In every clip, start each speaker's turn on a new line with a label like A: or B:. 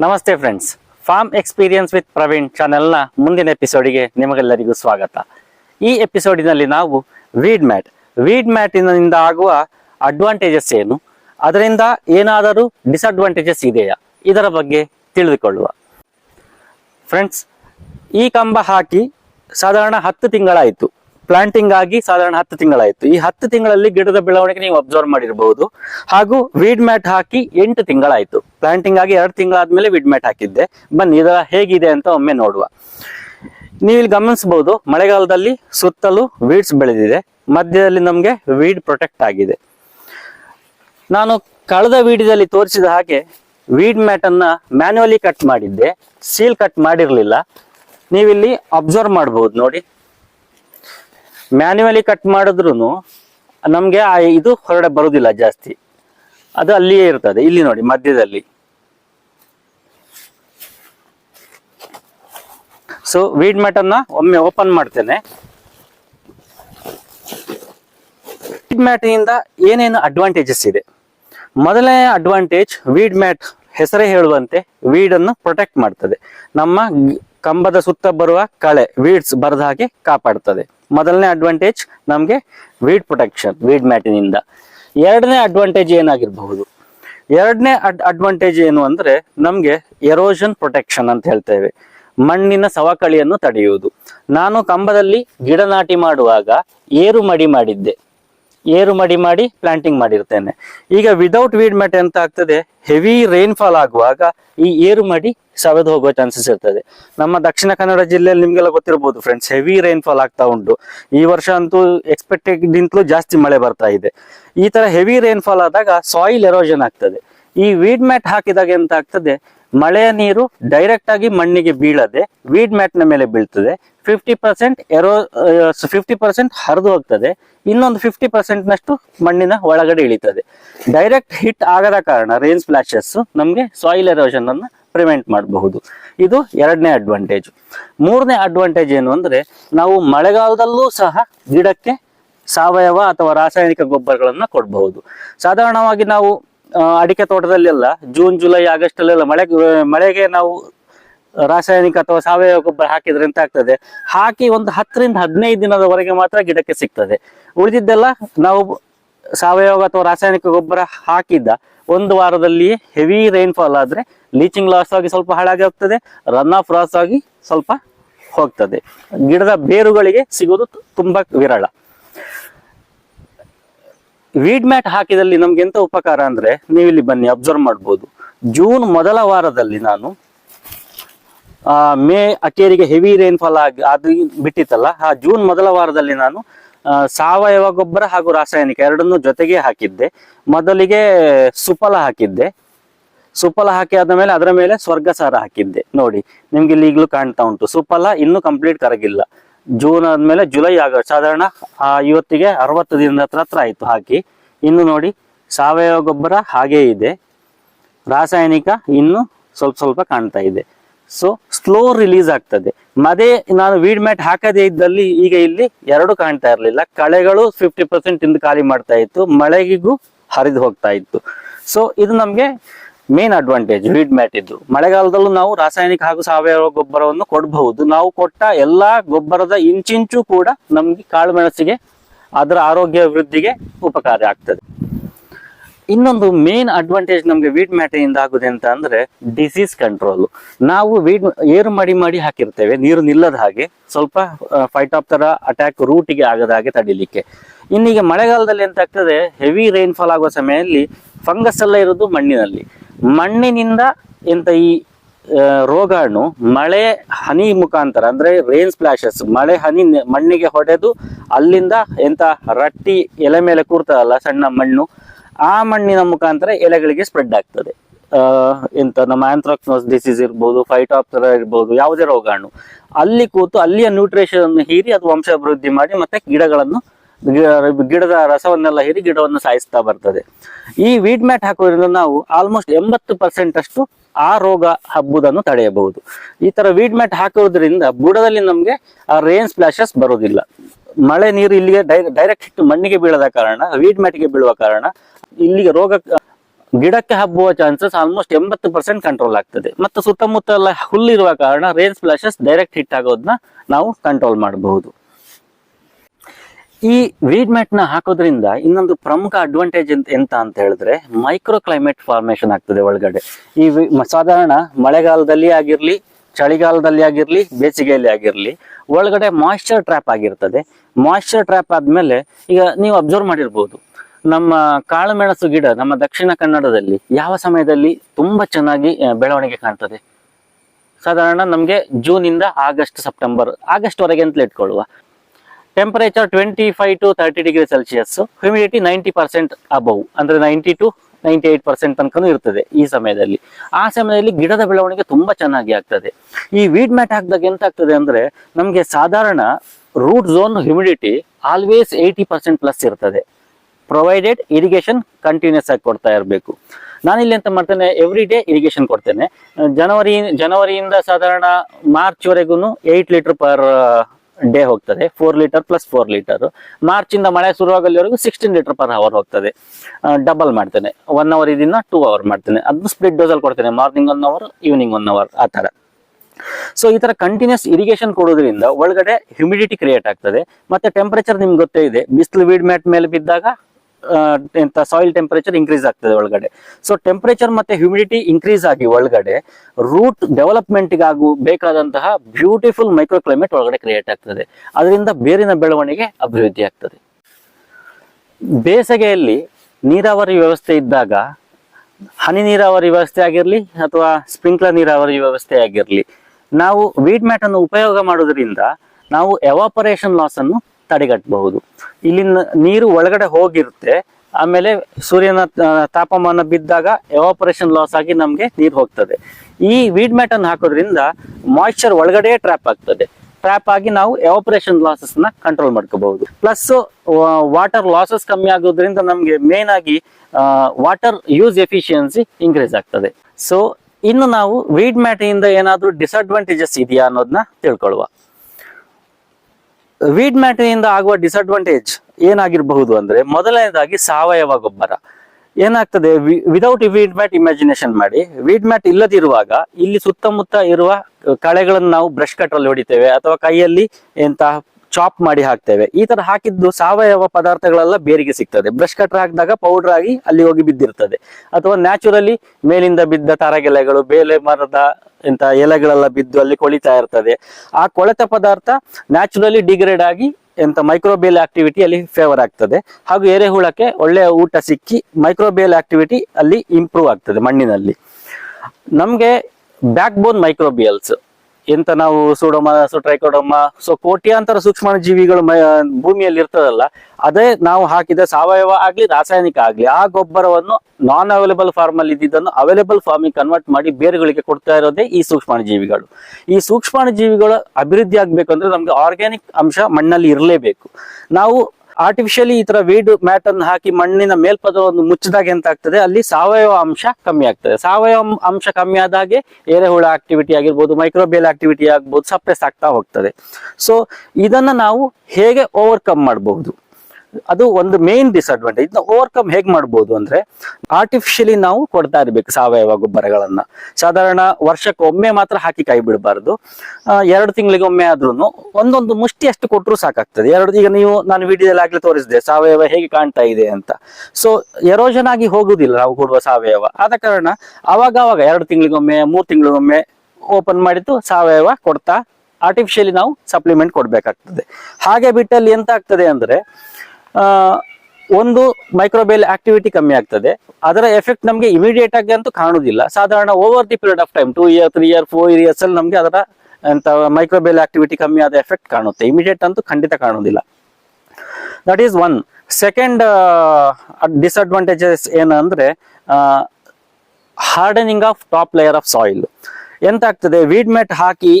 A: ನಮಸ್ತೆ friends farm experience with Praveen ಚಾನೆಲ್ನ ಮುಂದಿನ ಎಪಿಸೋಡಿಗೆ ನಿಮಗೆಲ್ಲರಿಗೂ ಸ್ವಾಗತ. ಈ ಎಪಿಸೋಡಿನಲ್ಲಿ ನಾವು ವೀಡ್ ಮ್ಯಾಟ್ ವೀಡ್ ಮ್ಯಾಟಿನಿಂದ ಆಗುವ ಅಡ್ವಾಂಟೇಜಸ್ ಏನು? ಅದರಿಂದ ಏನಾದರೂ ಡಿಸ್ಅಡ್ವಾಂಟೇಜಸ್ ಇದೆಯಾ? ಇದರ ಬಗ್ಗೆ ತಿಳಿದುಕೊಳ್ಳುವ. ಫ್ರೆಂಡ್ಸ್ ಈ ಕಂಬ ಹಾಕಿ ಸಾಧಾರಣ ಹತ್ತು ತಿಂಗಳಾಯಿತು. ಪ್ಲಾಂಟಿಂಗ್ ಆಗಿ ಸಾಧಾರಣ ಹತ್ತು ತಿಂಗಳಾಯಿತು. ಈ ಹತ್ತು ತಿಂಗಳಲ್ಲಿ ಗಿಡದ ಬೆಳವಣಿಗೆ ನೀವು ಅಬ್ಸರ್ವ್ ಮಾಡಿರಬಹುದು ಹಾಗೂ ವೀಡ್ ಮ್ಯಾಟ್ ಹಾಕಿ ಎಂಟು ತಿಂಗಳಾಯಿತು. ಪ್ಲಾಂಟಿಂಗ್ ಆಗಿ ಎರಡು ತಿಂಗಳಾದ್ಮೇಲೆ ವೀಡ್ ಮ್ಯಾಟ್ ಹಾಕಿದ್ದೆ. ಬನ್ನಿ ಇದರ ಹೇಗಿದೆ ಅಂತ ಒಮ್ಮೆ ನೋಡುವ. ನೀವು ಇಲ್ಲಿ ಗಮನಿಸಬಹುದು, ಮಳೆಗಾಲದಲ್ಲಿ ಸುತ್ತಲೂ ವೀಡ್ಸ್ ಬೆಳೆದಿದೆ. ಮಧ್ಯದಲ್ಲಿ ನಮಗೆ ವೀಡ್ ಪ್ರೊಟೆಕ್ಟ್ ಆಗಿದೆ. ನಾನು ಕಳೆದ ವಿಡಿಯೋದಲ್ಲಿ ತೋರಿಸಿದ ಹಾಗೆ ವೀಡ್ ಮ್ಯಾಟ್ ಅನ್ನ ಮ್ಯಾನ್ಯುವಲಿ ಕಟ್ ಮಾಡಿದ್ದೆ. ಸೀಲ್ ಕಟ್ ಮಾಡಿರಲಿಲ್ಲ. ನೀವಿಲ್ಲಿ ಅಬ್ಸರ್ವ್ ಮಾಡಬಹುದು, ನೋಡಿ. ಮ್ಯಾನ್ಯುವಲಿ ಕಟ್ ಮಾಡಿದ್ರು ನಮಗೆ ಇದು ಹೊರಡೆ ಬರುವುದಿಲ್ಲ ಜಾಸ್ತಿ. ಅದು ಅಲ್ಲಿಯೇ ಇರ್ತದೆ, ಇಲ್ಲಿ ನೋಡಿ ಮಧ್ಯದಲ್ಲಿ. ಸೊ ವೀಡ್ ಮ್ಯಾಟ್ ಅನ್ನ ಒಮ್ಮೆ ಓಪನ್ ಮಾಡ್ತೇನೆ. ವೀಡ್ ಮ್ಯಾಟ್ ಇಂದ ಏನೇನು ಅಡ್ವಾಂಟೇಜಸ್ ಇದೆ? ಮೊದಲನೇ ಅಡ್ವಾಂಟೇಜ್ ವೀಡ್ ಮ್ಯಾಟ್ ಹೆಸರೇ ಹೇಳುವಂತೆ ವೀಡ್ ಅನ್ನು ಪ್ರೊಟೆಕ್ಟ್ ಮಾಡ್ತದೆ. ನಮ್ಮ ಕಂಬದ ಸುತ್ತ ಬರುವ ಕಳೆ ವೀಡ್ಸ್ ಬರದ ಹಾಗೆ ಕಾಪಾಡ್ತದೆ. ಮೊದಲನೇ ಅಡ್ವಾಂಟೇಜ್ ನಮಗೆ ವೀಡ್ ಪ್ರೊಟೆಕ್ಷನ್ ವೀಡ್ ಮ್ಯಾಟಿನಿಂದ ಎರಡನೇ ಅಡ್ವಾಂಟೇಜ್ ಏನಾಗಿರಬಹುದು? ಎರಡನೇ ಅಡ್ ಅಡ್ವಾಂಟೇಜ್ ಏನು ಅಂದರೆ ನಮಗೆ ಎರೋಷನ್ ಪ್ರೊಟೆಕ್ಷನ್ ಅಂತ ಹೇಳ್ತೇವೆ. ಮಣ್ಣಿನ ಸವಕಳಿಯನ್ನು ತಡೆಯುವುದು. ನಾನು ಕಂಬದಲ್ಲಿ ಗಿಡ ನಾಟಿ ಮಾಡುವಾಗ ಏರು ಮಡಿ ಮಾಡಿದ್ದೆ. ಏರು ಮಡಿ ಮಾಡಿ ಪ್ಲಾಂಟಿಂಗ್ ಮಾಡಿರ್ತೇನೆ. ಈಗ ವಿದೌಟ್ ವೀಡ್ ಮ್ಯಾಟ್ ಎಂತ ಆಗ್ತದೆ? ಹೆವಿ ರೈನ್ಫಾಲ್ ಆಗುವಾಗ ಈ ಏರು ಮಡಿ ಸವೆದು ಹೋಗುವ ಚಾನ್ಸಸ್ ಇರ್ತದೆ. ನಮ್ಮ ದಕ್ಷಿಣ ಕನ್ನಡ ಜಿಲ್ಲೆಯಲ್ಲಿ ನಿಮ್ಗೆಲ್ಲ ಗೊತ್ತಿರಬಹುದು ಫ್ರೆಂಡ್ಸ್ ಹೆವಿ ರೈನ್ಫಾಲ್ ಆಗ್ತಾ ಉಂಟು. ಈ ವರ್ಷ ಅಂತೂ ಎಕ್ಸ್ಪೆಕ್ಟೆಡ್ಗಿಂತಲೂ ಜಾಸ್ತಿ ಮಳೆ ಬರ್ತಾ ಇದೆ. ಈ ತರ ಹೆವಿ ರೈನ್ಫಾಲ್ ಆದಾಗ ಸಾಯಿಲ್ ಎರೋಷನ್ ಆಗ್ತದೆ. ಈ ವೀಡ್ ಮ್ಯಾಟ್ ಹಾಕಿದಾಗ ಎಂತ ಆಗ್ತದೆ? ಮಳೆಯ ನೀರು ಡೈರೆಕ್ಟ್ ಆಗಿ ಮಣ್ಣಿಗೆ ಬೀಳದೆ ವೀಡ್ ಮ್ಯಾಟ್ ಮೇಲೆ ಬೀಳ್ತದೆ. ಫಿಫ್ಟಿ ಪರ್ಸೆಂಟ್ ಎರೋ ಫಿಫ್ಟಿ ಪರ್ಸೆಂಟ್ ಹರಿದು ಹೋಗ್ತದೆ. ಇನ್ನೊಂದು ಫಿಫ್ಟಿ ಪರ್ಸೆಂಟ್ ನಷ್ಟು ಮಣ್ಣಿನ ಒಳಗಡೆ ಇಳಿತದೆ. ಡೈರೆಕ್ಟ್ ಹಿಟ್ ಆಗದ ಕಾರಣ ರೈನ್ ಸ್ಪ್ಲಾಶಸ್ ನಮಗೆ ಸಾಯಿಲ್ ಎರೋಷನ್ ಅನ್ನು ಪ್ರಿವೆಂಟ್ ಮಾಡಬಹುದು. ಇದು ಎರಡನೇ ಅಡ್ವಾಂಟೇಜ್ ಮೂರನೇ ಅಡ್ವಾಂಟೇಜ್ ಏನು ಅಂದ್ರೆ ನಾವು ಮಳೆಗಾಲದಲ್ಲೂ ಸಹ ಗಿಡಕ್ಕೆ ಸಾವಯವ ಅಥವಾ ರಾಸಾಯನಿಕ ಗೊಬ್ಬರಗಳನ್ನ ಕೊಡಬಹುದು. ಸಾಧಾರಣವಾಗಿ ನಾವು ಅಡಿಕೆ ತೋಟದಲ್ಲೆಲ್ಲ ಜೂನ್ ಜುಲೈ ಆಗಸ್ಟ್ ಅಲ್ಲೆಲ್ಲ ಮಳೆ ಮಳೆಗೆ ನಾವು ರಾಸಾಯನಿಕ ಅಥವಾ ಸಾವಯವ ಗೊಬ್ಬರ ಹಾಕಿದ್ರೆ ಎಂತ ಆಗ್ತದೆ? ಹಾಕಿ ಒಂದು ಹತ್ತರಿಂದ ಹದಿನೈದು ದಿನದವರೆಗೆ ಮಾತ್ರ ಗಿಡಕ್ಕೆ ಸಿಗ್ತದೆ. ಉಳಿದಿದ್ದೆಲ್ಲ ನಾವು ಸಾವಯವ ಅಥವಾ ರಾಸಾಯನಿಕ ಗೊಬ್ಬರ ಹಾಕಿದ್ದ ಒಂದು ವಾರದಲ್ಲಿಯೇ ಹೆವಿ ರೈನ್ಫಾಲ್ ಆದ್ರೆ ಲೀಚಿಂಗ್ ಲಾಸ್ ಆಗಿ ಸ್ವಲ್ಪ ಹಾಳಾಗಿ ಹೋಗ್ತದೆ ರನ್ ಆಫ್ ಲಾಸ್ ಆಗಿ ಸ್ವಲ್ಪ ಹೋಗ್ತದೆ. ಗಿಡದ ಬೇರುಗಳಿಗೆ ಸಿಗೋದು ತುಂಬಾ ವಿರಳ. ವೀಡ್ ಮ್ಯಾಟ್ ಹಾಕಿದಲ್ಲಿ ನಮ್ಗೆ ಎಂತ ಉಪಕಾರ ಅಂದ್ರೆ ನೀವು ಇಲ್ಲಿ ಬನ್ನಿ ಅಬ್ಸರ್ವ್ ಮಾಡ್ಬೋದು. ಜೂನ್ ಮೊದಲ ವಾರದಲ್ಲಿ ನಾನು ಮೇ ಅಕೇರಿಗೆ ಹೆವಿ ರೈನ್ಫಾಲ್ ಆಗಿ, ಅದು ಬಿಟ್ಟಿತ್ತಲ್ಲ, ಆ ಜೂನ್ ಮೊದಲ ವಾರದಲ್ಲಿ ನಾನು ಸಾವಯವ ಗೊಬ್ಬರ ಹಾಗೂ ರಾಸಾಯನಿಕ ಎರಡನ್ನೂ ಜೊತೆಗೆ ಹಾಕಿದ್ದೆ. ಮೊದಲಿಗೆ ಸುಫಲ ಹಾಕಿದ್ದೆ. ಸುಫಲ ಹಾಕಿ ಆದ ಮೇಲೆ ಅದರ ಮೇಲೆ ಸ್ವರ್ಗಸಾರ ಹಾಕಿದ್ದೆ. ನೋಡಿ, ನಿಮ್ಗೆ ಇಲ್ಲಿ ಈಗಲೂ ಕಾಣ್ತಾ ಉಂಟು. ಸುಫಲ ಇನ್ನೂ ಕಂಪ್ಲೀಟ್ ಕರಗಿಲ್ಲ. ಜೂನ್ ಆದ್ಮೇಲೆ ಜುಲೈ ಆಗಸ್ಟ್ ಸಾಧಾರಣ, ಆ, ಇವತ್ತಿಗೆ ಅರವತ್ತು ದಿನದ ಹತ್ರ ಹತ್ರ ಆಯ್ತು ಹಾಕಿ. ಇನ್ನು ನೋಡಿ, ಸಾವಯವ ಗೊಬ್ಬರ ಹಾಗೇ ಇದೆ. ರಾಸಾಯನಿಕ ಇನ್ನು ಸ್ವಲ್ಪ ಸ್ವಲ್ಪ ಕಾಣ್ತಾ ಇದೆ. ಸೊ ಸ್ಲೋ ರಿಲೀಸ್ ಆಗ್ತದೆ. ಮದೇ ನಾನು ವೀಡ್ ಮ್ಯಾಟ್ ಹಾಕದೇ ಇದ್ದಲ್ಲಿ ಈಗ ಇಲ್ಲಿ ಎರಡು ಕಾಣ್ತಾ ಇರಲಿಲ್ಲ. ಕಳೆಗಳು ಫಿಫ್ಟಿ ಪರ್ಸೆಂಟ್ ಇಂದ ಖಾಲಿ ಮಾಡ್ತಾ ಇತ್ತು. ಮಳೆಗಿಗೂ ಹರಿದು ಹೋಗ್ತಾ ಇತ್ತು. ಸೊ ಇದು ನಮ್ಗೆ ಮೇನ್ ಅಡ್ವಾಂಟೇಜ್ ವೀಡ್ ಮ್ಯಾಟ್ ಇದ್ದು ಮಳೆಗಾಲದಲ್ಲೂ ನಾವು ರಾಸಾಯನಿಕ ಹಾಗೂ ಸಾವಯವ ಗೊಬ್ಬರವನ್ನು ಕೊಡಬಹುದು. ನಾವು ಕೊಟ್ಟ ಎಲ್ಲಾ ಗೊಬ್ಬರದ ಇಂಚಿಂಚು ಕೂಡ ನಮ್ಗೆ ಕಾಳು ಮೆಣಸಿಗೆ ಅದರ ಆರೋಗ್ಯ ವೃದ್ಧಿಗೆ ಉಪಕಾರ ಆಗ್ತದೆ. ಇನ್ನೊಂದು ಮೇನ್ ಅಡ್ವಾಂಟೇಜ್ ನಮಗೆ ವೀಡ್ ಮ್ಯಾಟೆಯಿಂದ ಆಗುದೆ ಅಂತ ಅಂದ್ರೆ ಡಿಸೀಸ್ ಕಂಟ್ರೋಲ್ ನಾವು ವೀಡ್ ಏರು ಮಾಡಿ ಮಾಡಿ ಹಾಕಿರ್ತೇವೆ, ನೀರು ನಿಲ್ಲದ ಹಾಗೆ ಸ್ವಲ್ಪ ಫೈಟ್ ಆಫ್ ತರ ಅಟ್ಯಾಕ್ ರೂಟಿಗೆ ಆಗದ ಹಾಗೆ ತಡಿಲಿಕ್ಕೆ. ಇನ್ನೀಗ ಮಳೆಗಾಲದಲ್ಲಿ ಎಂತ ಆಗ್ತದೆ ಹೆವಿ ರೈನ್ಫಾಲ್ ಆಗುವ ಸಮಯದಲ್ಲಿ ಫಂಗಸ್ ಎಲ್ಲ ಇರೋದು ಮಣ್ಣಿನಲ್ಲಿ. ಮಣ್ಣಿನಿಂದ ಎಂತ ಈ ರೋಗಾಣು ಮಳೆ ಹನಿ ಮುಖಾಂತರ ಅಂದ್ರೆ ರೈನ್ ಸ್ಪ್ಲಾಶಸ್ ಮಳೆ ಹನಿ ಮಣ್ಣಿಗೆ ಹೊಡೆದು ಅಲ್ಲಿಂದ ಎಂತ ರಟ್ಟಿ ಎಲೆ ಮೇಲೆ ಕೂರ್ತದಲ್ಲ ಸಣ್ಣ ಮಣ್ಣು ಆ ಮಣ್ಣಿನ ಮುಖಾಂತರ ಎಲೆಗಳಿಗೆ ಸ್ಪ್ರೆಡ್ ಆಗ್ತದೆ. ಎಂತ ನಮ್ಮ ಆಂಥ್ರಾಕ್ನೋಸ್ ಡಿಸೀಸ್ ಇರ್ಬೋದು ಫೈಟಾಪ್ತರ ಇರ್ಬೋದು, ಯಾವುದೇ ರೋಗಾಣು. ಅಲ್ಲಿ ಕೂತು ಅಲ್ಲಿಯ ನ್ಯೂಟ್ರಿಷನ್ ಅನ್ನು ಹೀರಿ ಅದು ವಂಶಾಭಿವೃದ್ಧಿ ಮಾಡಿ ಮತ್ತೆ ಗಿಡಗಳನ್ನು ಗಿಡದ ರಸವನ್ನೆಲ್ಲ ಹೀರಿ ಗಿಡವನ್ನು ಸಾಯಿಸ್ತಾ ಬರ್ತದೆ. ಈ ವೀಡ್ ಮ್ಯಾಟ್ ಹಾಕೋದ್ರಿಂದ ನಾವು ಆಲ್ಮೋಸ್ಟ್ ಎಂಬತ್ತು ಪರ್ಸೆಂಟ್ ಅಷ್ಟು ಆ ರೋಗ ಹಬ್ಬುದನ್ನು ತಡೆಯಬಹುದು. ಈ ತರ ವೀಡ್ ಮ್ಯಾಟ್ ಹಾಕೋದ್ರಿಂದ ಬುಡದಲ್ಲಿ ನಮ್ಗೆ ಆ ರೇನ್ ಸ್ಪ್ಲಾಶಸ್ ಬರೋದಿಲ್ಲ ಮಳೆ ನೀರು ಇಲ್ಲಿಗೆ ಡೈರೆಕ್ಟ್ ಮಣ್ಣಿಗೆ ಬೀಳದ ಕಾರಣ ವೀಡ್ ಮ್ಯಾಟ್ಗೆ ಬೀಳುವ ಕಾರಣ ಇಲ್ಲಿಗೆ ರೋಗ, ಗಿಡಕ್ಕೆ ಹಬ್ಬುವ ಚಾನ್ಸಸ್ ಆಲ್ಮೋಸ್ಟ್ ಎಂಬತ್ತು ಪರ್ಸೆಂಟ್ ಕಂಟ್ರೋಲ್ ಆಗ್ತದೆ. ಮತ್ತು ಸುತ್ತಮುತ್ತ ಎಲ್ಲ ಹುಲ್ಲಿರುವ ಕಾರಣ ರೇನ್ ಸ್ಪ್ಲಾಶಸ್ ಡೈರೆಕ್ಟ್ ಹಿಟ್ ಆಗೋದನ್ನ ನಾವು ಕಂಟ್ರೋಲ್ ಮಾಡಬಹುದು. ಈ ವೀಡ್ ಮ್ಯಾಟ್ನ ಹಾಕೋದ್ರಿಂದ ಇನ್ನೊಂದು ಪ್ರಮುಖ ಅಡ್ವಾಂಟೇಜ್ ಎಂತ ಅಂತ ಹೇಳಿದ್ರೆ ಮೈಕ್ರೋ ಕ್ಲೈಮೇಟ್ ಫಾರ್ಮೇಶನ್ ಆಗ್ತದೆ ಒಳಗಡೆ. ಈ ಸಾಧಾರಣ ಮಳೆಗಾಲದಲ್ಲಿ ಆಗಿರ್ಲಿ, ಚಳಿಗಾಲದಲ್ಲಿ ಆಗಿರ್ಲಿ, ಬೇಸಿಗೆಯಲ್ಲಿ ಆಗಿರ್ಲಿ, ಒಳಗಡೆ ಮಾಯಿಶ್ಚರ್ ಟ್ರ್ಯಾಪ್ ಆಗಿರ್ತದೆ. ಮಾಯಿಶ್ಚರ್ ಟ್ರ್ಯಾಪ್ ಆದ್ಮೇಲೆ ಈಗ ನೀವು ಅಬ್ಸರ್ವ್ ಮಾಡಿರ್ಬೋದು. ನಮ್ಮ ಕಾಳುಮೆಣಸು ಗಿಡ ನಮ್ಮ ದಕ್ಷಿಣ ಕನ್ನಡದಲ್ಲಿ ಯಾವ ಸಮಯದಲ್ಲಿ ತುಂಬಾ ಚೆನ್ನಾಗಿ ಬೆಳವಣಿಗೆ ಕಾಣ್ತದೆ? ಸಾಧಾರಣ ನಮಗೆ ಜೂನ್ ಇಂದ ಆಗಸ್ಟ್, ಸೆಪ್ಟೆಂಬರ್ ಆಗಸ್ಟ್ ವರೆಗೆ ಅಂತಲೇ ಇಟ್ಕೊಳ್ಳುವ. Temperature twenty five to thirty degree Celsius humidity ninety percent above ಅಂದ್ರೆ ninety to ninety eight percent ತನಕನೂ ಇರ್ತದೆ ಈ ಸಮಯದಲ್ಲಿ. ಆ ಸಮಯದಲ್ಲಿ ಗಿಡದ ಬೆಳವಣಿಗೆ ತುಂಬಾ ಚೆನ್ನಾಗಿ ಆಗ್ತದೆ. ಈ ವೀಡ್ ಮ್ಯಾಟ್ ಹಾಕಿದಾಗ ಎಂತ ಆಗ್ತದೆ ಅಂದ್ರೆ ನಮಗೆ ಸಾಧಾರಣ root zone humidity always eighty percent plus ಇರ್ತದೆ. ಪ್ರೊವೈಡೆಡ್ ಇರಿಗೇಷನ್ ಕಂಟಿನ್ಯೂಸ್ ಆಗಿ ಕೊಡ್ತಾ ಇರಬೇಕು. ನಾನಿಲ್ಲಿ ಎಂತ ಮಾಡ್ತೇನೆ ಎವ್ರಿ ಡೇ ಇರಿಗೇಷನ್ ಕೊಡ್ತೇನೆ. ಜನವರಿ, ಜನವರಿಯಿಂದ ಸಾಧಾರಣ ಮಾರ್ಚ್ವರೆಗೂ ಏಯ್ಟ್ ಲೀಟರ್ ಪರ್ ಡೇ ಹೋಗ್ತದೆ. Four litre plus four litre March ಇಂದ ಮಳೆ ಶುರುವಾಗಲಿವರೆಗೂ ಸಿಕ್ಸ್ಟೀನ್ ಲೀಟರ್ ಪರ್ ಅವರ್ ಹೋಗ್ತದೆ. ಡಬಲ್ ಮಾಡ್ತೇನೆ. ಒನ್ ಅವರ್ ಇದನ್ನ ಟೂ ಅವರ್ ಮಾಡ್ತೇನೆ. ಅದನ್ನು ಸ್ಪ್ಲಿಟ್ ಡೋಸಲ್ಲಿ ಕೊಡ್ತೇನೆ. Morning one hour evening one hour ಆ ಥರ. ಸೊ ಈ ತರ ಕಂಟಿನ್ಯೂಸ್ ಇರಿಗೇಷನ್ ಕೊಡೋದ್ರಿಂದ ಒಳಗಡೆ ಹ್ಯುಮಿಡಿಟಿ ಕ್ರಿಯೇಟ್ ಆಗ್ತದೆ. ಮತ್ತೆ ಟೆಂಪರೇಚರ್ ನಿಮ್ಗೆ ಗೊತ್ತೇ ಇದೆ. ಬಿಸಿಲು ವೀಡ್ ಮ್ಯಾಟ್ ಮೇಲೆ ಬಿದ್ದಾಗ ಎಂತ ಸಾಯಿಲ್ ಟೆಂಪರೇಚರ್ ಇನ್ಕ್ರೀಸ್ ಆಗ್ತದೆ ಒಳಗಡೆ. ಸೊ ಟೆಂಪರೇಚರ್ ಮತ್ತೆ ಹ್ಯೂಮಿಡಿಟಿ ಇನ್ಕ್ರೀಸ್ ಆಗಿ ಒಳಗಡೆ ರೂಟ್ ಡೆವಲಪ್ಮೆಂಟ್ ಆಗು ಬೇಕಾದಂತಹ ಬ್ಯೂಟಿಫುಲ್ ಮೈಕ್ರೋ ಕ್ಲೈಮೇಟ್ ಒಳಗಡೆ ಕ್ರಿಯೇಟ್ ಆಗ್ತದೆ. ಅದರಿಂದ ಬೇರಿನ ಬೆಳವಣಿಗೆ ಅಭಿವೃದ್ಧಿ ಆಗ್ತದೆ. ಬೇಸಗೆಯಲ್ಲಿ ನೀರಾವರಿ ವ್ಯವಸ್ಥೆ ಇದ್ದಾಗ ಹನಿ ನೀರಾವರಿ ವ್ಯವಸ್ಥೆ ಆಗಿರಲಿ ಅಥವಾ ಸ್ಪ್ರಿಂಕ್ಲರ್ ನೀರಾವರಿ ವ್ಯವಸ್ಥೆ ಆಗಿರಲಿ, ನಾವು ವೀಡ್ ಮ್ಯಾಟ್ ಅನ್ನು ಉಪಯೋಗ ಮಾಡೋದ್ರಿಂದ ನಾವು ಎವಾಪರೇಷನ್ ಲಾಸ್ ಅನ್ನು ತಡೆಗಟ್ಟಬಹುದು. ಇಲ್ಲಿನ ನೀರು ಒಳಗಡೆ ಹೋಗಿರುತ್ತೆ, ಆಮೇಲೆ ಸೂರ್ಯನ ತಾಪಮಾನ ಬಿದ್ದಾಗ ಎವಾಪರೇಷನ್ ಲಾಸ್ ಆಗಿ ನಮಗೆ ನೀರು ಹೋಗ್ತದೆ. ಈ ವೀಡ್ ಮ್ಯಾಟ್ ಅನ್ನು ಹಾಕೋದ್ರಿಂದ ಮಾಯಿಶ್ಚರ್ ಒಳಗಡೆ ಟ್ರ್ಯಾಪ್ ಆಗ್ತದೆ. ಟ್ರ್ಯಾಪ್ ಆಗಿ ನಾವು ಎವಾಪರೇಷನ್ ಲಾಸಸ್ನ ಕಂಟ್ರೋಲ್ ಮಾಡ್ಕೋಬಹುದು. ಪ್ಲಸ್ ವಾಟರ್ ಲಾಸಸ್ ಕಮ್ಮಿ ಆಗೋದ್ರಿಂದ ನಮಗೆ ಮೇನ್ ಆಗಿ ವಾಟರ್ ಯೂಸ್ ಎಫಿಷಿಯನ್ಸಿ ಇನ್ಕ್ರೀಸ್ ಆಗ್ತದೆ. ಸೊ ಇನ್ನು ನಾವು ವೀಡ್ ಮ್ಯಾಟ್ ಇಂದ ಏನಾದ್ರೂ ಡಿಸ್ಅಡ್ವಾಂಟೇಜಸ್ ಇದೆಯಾ ಅನ್ನೋದನ್ನ ತಿಳ್ಕೊಳ್ಳುವ. ವೀಡ್ ಮ್ಯಾಟ್ ಇಂದ ಆಗುವ ಡಿಸ್ಅಡ್ವಾಂಟೇಜ್ ಏನಾಗಿರಬಹುದು ಅಂದ್ರೆ ಮೊದಲನೇದಾಗಿ ಸಾವಯವ ಗೊಬ್ಬರ. ಏನಾಗ್ತದೆ? ವಿದೌಟ್ ವೀಡ್ ಮ್ಯಾಟ್ ಇಮ್ಯಾಜಿನೇಷನ್ ಮಾಡಿ ವೀಡ್ ಮ್ಯಾಟ್ ಇಲ್ಲದಿರುವಾಗ ಇಲ್ಲಿ ಸುತ್ತಮುತ್ತ ಇರುವ ಕಳೆಗಳನ್ನು ನಾವು ಬ್ರಷ್ ಕಟ್ರಲ್ಲಿ ಹೊಡಿತೇವೆ ಅಥವಾ ಕೈಯಲ್ಲಿ ಎಂತ ಚಾಪ್ ಮಾಡಿ ಹಾಕ್ತೇವೆ. ಈ ತರ ಹಾಕಿದ್ದು ಸಾವಯವ ಪದಾರ್ಥಗಳೆಲ್ಲ ಬೇರಿಗೆ ಸಿಗ್ತದೆ. ಬ್ರಷ್ ಕಟ್ರ್ ಹಾಕಿದಾಗ ಪೌಡರ್ ಆಗಿ ಅಲ್ಲಿ ಹೋಗಿ ಬಿದ್ದಿರ್ತದೆ. ಅಥವಾ ನ್ಯಾಚುರಲಿ ಮೇಲಿಂದ ಬಿದ್ದ ತರಗೆಲೆಗಳು ಬೇಲೆ ಮರದ ಎಂತ ಎಲೆಗಳೆಲ್ಲ ಬಿದ್ದು ಅಲ್ಲಿ ಕೊಳಿತಾ ಇರ್ತದೆ. ಆ ಕೊಳೆತ ಪದಾರ್ಥ ನ್ಯಾಚುರಲಿ ಡಿಗ್ರೇಡ್ ಆಗಿ ಎಂತ ಮೈಕ್ರೋಬೇಲ್ ಆಕ್ಟಿವಿಟಿ ಅಲ್ಲಿ ಫೇವರ್ ಆಗ್ತದೆ. ಹಾಗೂ ಎರೆಹುಳಕ್ಕೆ ಒಳ್ಳೆಯ ಊಟ ಸಿಕ್ಕಿ ಮೈಕ್ರೋಬೇಲ್ ಆಕ್ಟಿವಿಟಿ ಅಲ್ಲಿ ಇಂಪ್ರೂವ್ ಆಗ್ತದೆ ಮಣ್ಣಿನಲ್ಲಿ. ನಮ್ಗೆ ಬ್ಯಾಕ್ ಬೋನ್ ಮೈಕ್ರೋಬಿಯಲ್ಸ್ ಎಂತ ನಾವು ಸುಡೋಮ ಟ್ರೈಕೋಡೋಮ ಸೊ ಕೋಟ್ಯಾಂತರ ಸೂಕ್ಷ್ಮ ಜೀವಿಗಳು ಭೂಮಿಯಲ್ಲಿ ಇರ್ತದಲ್ಲ ಅದೇ ನಾವು ಹಾಕಿದ ಸಾವಯವ ಆಗ್ಲಿ, ರಾಸಾಯನಿಕ ಆಗ್ಲಿ, ಆ ಗೊಬ್ಬರವನ್ನು ನಾನ್ ಅವೈಲೇಬಲ್ ಫಾರ್ಮ್ ಅಲ್ಲಿ ಇದ್ದಿದ್ದನ್ನು ಅವೈಲೇಬಲ್ ಫಾರ್ಮಿಗೆ ಕನ್ವರ್ಟ್ ಮಾಡಿ ಬೇರುಗಳಿಗೆ ಕೊಡ್ತಾ ಇರೋದೇ ಈ ಸೂಕ್ಷ್ಮಾಣು ಜೀವಿಗಳು ಈ ಸೂಕ್ಷ್ಮಾಣು ಜೀವಿಗಳು ಅಭಿವೃದ್ಧಿ ಆಗ್ಬೇಕು ಅಂದ್ರೆ ನಮ್ಗೆ ಆರ್ಗ್ಯಾನಿಕ್ ಅಂಶ ಮಣ್ಣಲ್ಲಿ ಇರಲೇಬೇಕು. ನಾವು ಆರ್ಟಿಫಿಷಿಯಲಿ ಈ ತರ ವೀಡ್ ಮ್ಯಾಟ್ ಅನ್ನು ಹಾಕಿ ಮಣ್ಣಿನ ಮೇಲ್ಪದರವನ್ನು ಮುಚ್ಚಿದಾಗ ಎಂತ ಆಗ್ತದೆ ಅಲ್ಲಿ ಸಾವಯವ ಅಂಶ ಕಮ್ಮಿ ಆಗ್ತದೆ. ಸಾವಯವ ಅಂಶ ಕಮ್ಮಿ ಆದಾಗೆ ಎರೆಹುಳ ಆಕ್ಟಿವಿಟಿ ಆಗಿರ್ಬೋದು ಮೈಕ್ರೋಬಿಯಲ್ ಆಕ್ಟಿವಿಟಿ ಆಗ್ಬೋದು ಸಪ್ರೆಸ್ ಆಗ್ತಾ ಹೋಗ್ತದೆ. ಸೊ ಇದನ್ನ ನಾವು ಹೇಗೆ ಓವರ್ಕಮ್ ಮಾಡಬಹುದು? ಅದು ಒಂದು ಮೇನ್ ಡಿಸ್ಅಡ್ವಾಂಟೇಜ್ ಓವರ್ಕಮ್ ಹೇಗೆ ಮಾಡ್ಬೋದು ಅಂದ್ರೆ ಆರ್ಟಿಫಿಷಿಯಲಿ ನಾವು ಕೊಡ್ತಾ ಇರ್ಬೇಕು ಸಾವಯವ ಗೊಬ್ಬರಗಳನ್ನ. ಸಾಧಾರಣ ವರ್ಷಕ್ಕೆ ಒಮ್ಮೆ ಮಾತ್ರ ಹಾಕಿ ಕೈ ಬಿಡಬಾರ್ದು. ಎರಡು ತಿಂಗಳಿಗೆ ಒಮ್ಮೆ ಆದ್ರೂ ಒಂದೊಂದು ಮುಷ್ಟಿ ಅಷ್ಟು ಕೊಟ್ಟರು ಸಾಕಾಗ್ತದೆ. ಎರಡು, ಈಗ ನೀವು ನಾನು ವಿಡಿಯೋದಲ್ಲಿ ಆಗ್ಲೇ ತೋರಿಸಿದೆ ಸಾವಯವ ಹೇಗೆ ಕಾಣ್ತಾ ಇದೆ ಅಂತ. ಸೊ ಎರೋಜನ್ ಆಗಿ ಹೋಗುದಿಲ್ಲ ನಾವು ಕೊಡುವ ಸಾವಯವ. ಆದ ಕಾರಣ ಅವಾಗ ಅವಾಗ ಎರಡು ತಿಂಗಳಿಗೊಮ್ಮೆ, ಮೂರು ತಿಂಗಳಿಗೊಮ್ಮೆ ಓಪನ್ ಮಾಡಿದ್ದು ಸಾವಯವ ಕೊಡ್ತಾ ಆರ್ಟಿಫಿಷಿಯಲಿ ನಾವು ಸಪ್ಲಿಮೆಂಟ್ ಕೊಡ್ಬೇಕಾಗ್ತದೆ. ಹಾಗೆ ಬಿಟ್ಟಲ್ಲಿ ಎಂತ ಆಗ್ತದೆ ಅಂದ್ರೆ ಒಂದು ಮೈಕ್ರೋಬೇಲ್ ಆಕ್ಟಿವಿಟಿ ಕಮ್ಮಿ ಆಗ್ತದೆ. ಅದರ ಎಫೆಕ್ಟ್ ನಮಗೆ ಇಮಿಡಿಯೇಟ್ ಆಗಿ ಅಂತೂ ಕಾಣುವುದಿಲ್ಲ ಸಾಧಾರಣ over the period of time two year three year four years ಅಲ್ಲಿ ನಮಗೆ ಅದರ ಎಂತ ಮೈಕ್ರೋಬೇಲ್ ಆಕ್ಟಿವಿಟಿ ಕಮ್ಮಿ ಆದ ಎಫೆಕ್ಟ್ ಕಾಣುತ್ತೆ. ಇಮಿಡಿಯೇಟ್ ಅಂತೂ ಖಂಡಿತ ಕಾಣುವುದಿಲ್ಲ. That is one second disadvantages ಏನಂದ್ರೆ hardening of top layer of soil ಎಂತ ಆಗ್ತದೆ ವೀಡ್ ಮೆಟ್ ಹಾಕಿ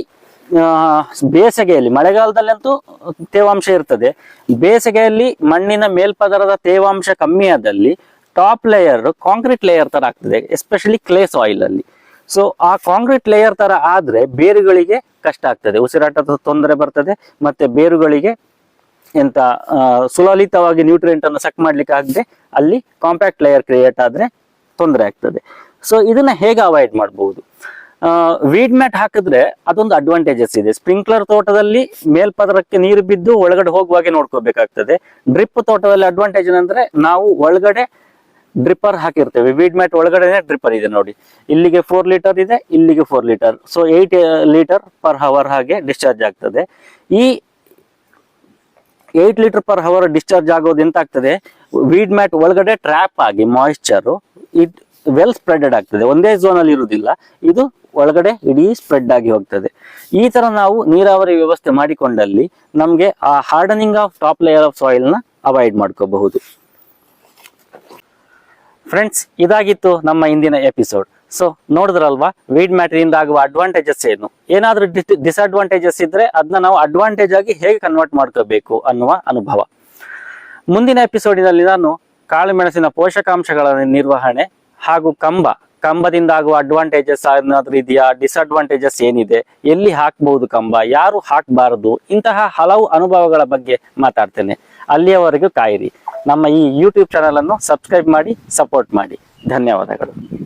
A: ಬೇಸಿಗೆಯಲ್ಲಿ, ಮಳೆಗಾಲದಲ್ಲಂತೂ ತೇವಾಂಶ ಇರ್ತದೆ. ಬೇಸಗೆಯಲ್ಲಿ ಮಣ್ಣಿನ ಮೇಲ್ಪದರದ ತೇವಾಂಶ ಕಮ್ಮಿ ಆದಲ್ಲಿ ಟಾಪ್ ಲೇಯರ್, ಕಾಂಕ್ರೀಟ್ ಲೇಯರ್ ತರ ಆಗ್ತದೆ ಎಸ್ಪೆಷಲಿ ಕ್ಲೇ ಸಾಯಿಲ್ ಅಲ್ಲಿ. ಸೊ ಆ ಕಾಂಕ್ರೀಟ್ ಲೇಯರ್ ತರ ಆದ್ರೆ ಬೇರುಗಳಿಗೆ ಕಷ್ಟ ಆಗ್ತದೆ. ಉಸಿರಾಟದ ತೊಂದರೆ ಬರ್ತದೆ, ಮತ್ತೆ ಬೇರುಗಳಿಗೆ ಎಂತ ಸುಲಲಿತವಾಗಿ ನ್ಯೂಟ್ರಿಯೆಂಟ್ ಅನ್ನು ಸಕ್ ಮಾಡ್ಲಿಕ್ಕೆ ಆಗದೆ ಅಲ್ಲಿ ಕಾಂಪ್ಯಾಕ್ಟ್ ಲೇಯರ್ ಕ್ರಿಯೇಟ್ ಆದ್ರೆ ತೊಂದರೆ ಆಗ್ತದೆ. ಸೊ ಇದನ್ನ ಹೇಗೆ ಅವಾಯ್ಡ್ ಮಾಡಬಹುದು? ವೀಡ್ ಮ್ಯಾಟ್ ಹಾಕಿದ್ರೆ ಅದೊಂದು ಅಡ್ವಾಂಟೇಜಸ್ ಇದೆ. ಸ್ಪ್ರಿಂಕ್ಲರ್ ತೋಟದಲ್ಲಿ ಮೇಲ್ಪದರಕ್ಕೆ ನೀರು ಬಿದ್ದು ಒಳಗಡೆ ಹೋಗುವಾಗೆ ನೋಡ್ಕೋಬೇಕಾಗ್ತದೆ. ಡ್ರಿಪ್ ತೋಟದಲ್ಲಿ ಅಡ್ವಾಂಟೇಜ್ ಏನಂದ್ರೆ ನಾವು ಒಳಗಡೆ ಡ್ರಿಪ್ಪರ್ ಹಾಕಿರ್ತೇವೆ. ವೀಡ್ ಮ್ಯಾಟ್ ಒಳಗಡೆ ಡ್ರಿಪ್ಪರ್ ಇದೆ ನೋಡಿ. ಇಲ್ಲಿಗೆ ಫೋರ್ ಲೀಟರ್ ಇದೆ, ಇಲ್ಲಿಗೆ four litre so eight litre per hour ಹಾಗೆ ಡಿಸ್ಚಾರ್ಜ್ ಆಗ್ತದೆ. ಈ eight litre per hour discharge ಆಗೋದು ಎಂತ ಆಗ್ತದೆ ವೀಡ್ ಮ್ಯಾಟ್ ಒಳಗಡೆ ಟ್ರ್ಯಾಪ್ ಆಗಿ ಮಾಯಿಶ್ಚರು ವೆಲ್ ಸ್ಪ್ರೆಡೆಡ್ ಆಗ್ತದೆ. ಒಂದೇ ಝೋನ್ ಅಲ್ಲಿ ಇರುವುದಿಲ್ಲ. ಇದು ಒಳಗಡೆ ಇಡೀ ಸ್ಪ್ರೆಡ್ ಆಗಿ ಹೋಗ್ತದೆ. ಈ ತರ ನಾವು ನೀರಾವರಿ ವ್ಯವಸ್ಥೆ ಮಾಡಿಕೊಂಡಲ್ಲಿ ನಮ್ಗೆ ಆ hardening of top layer of ಸಾಯಿಲ್ನ avoid ಮಾಡ್ಕೋಬಹುದು. ಫ್ರೆಂಡ್ಸ್ ಇದಾಗಿತ್ತು ನಮ್ಮ ಇಂದಿನ ಎಪಿಸೋಡ್ ಸೊ ನೋಡಿದ್ರಲ್ವಾ? ವೀಡ್ ಮ್ಯಾಟ್ರಿಯಿಂದ ಆಗುವ ಅಡ್ವಾಂಟೇಜಸ್ ಏನು? ಏನಾದರೂ ಡಿಸ್ಅಡ್ವಾಂಟೇಜಸ್ ಇದ್ರೆ ಅದನ್ನ ನಾವು ಅಡ್ವಾಂಟೇಜ್ ಆಗಿ ಹೇಗೆ ಕನ್ವರ್ಟ್ ಮಾಡ್ಕೋಬೇಕು ಅನ್ನುವ ಅನುಭವ. ಮುಂದಿನ ಎಪಿಸೋಡಿನಲ್ಲಿ ನಾನು ಕಾಳುಮೆಣಸಿನ ಪೋಷಕಾಂಶಗಳ ನಿರ್ವಹಣೆ ಹಾಗೂ ಕಂಬ, ಕಂಬದಿಂದ ಆಗುವ ಅಡ್ವಾಂಟೇಜಸ್ ಏನಾದ್ರೂ ಇದೆಯಾ? ಡಿಸ್ಅಡ್ವಾಂಟೇಜಸ್ ಏನಿದೆ? ಎಲ್ಲಿ ಹಾಕಬಹುದು ಕಂಬ? ಯಾರು ಹಾಕಬಾರದು? ಇಂತಹ ಹಲವು ಅನುಭವಗಳ ಬಗ್ಗೆ ಮಾತಾಡ್ತೇನೆ. ಅಲ್ಲಿಯವರೆಗೂ ಕಾಯಿರಿ. ನಮ್ಮ ಈ ಯೂಟ್ಯೂಬ್ ಚಾನಲ್ ಅನ್ನು ಸಬ್ಸ್ಕ್ರೈಬ್ ಮಾಡಿ ಸಪೋರ್ಟ್ ಮಾಡಿ. ಧನ್ಯವಾದಗಳು.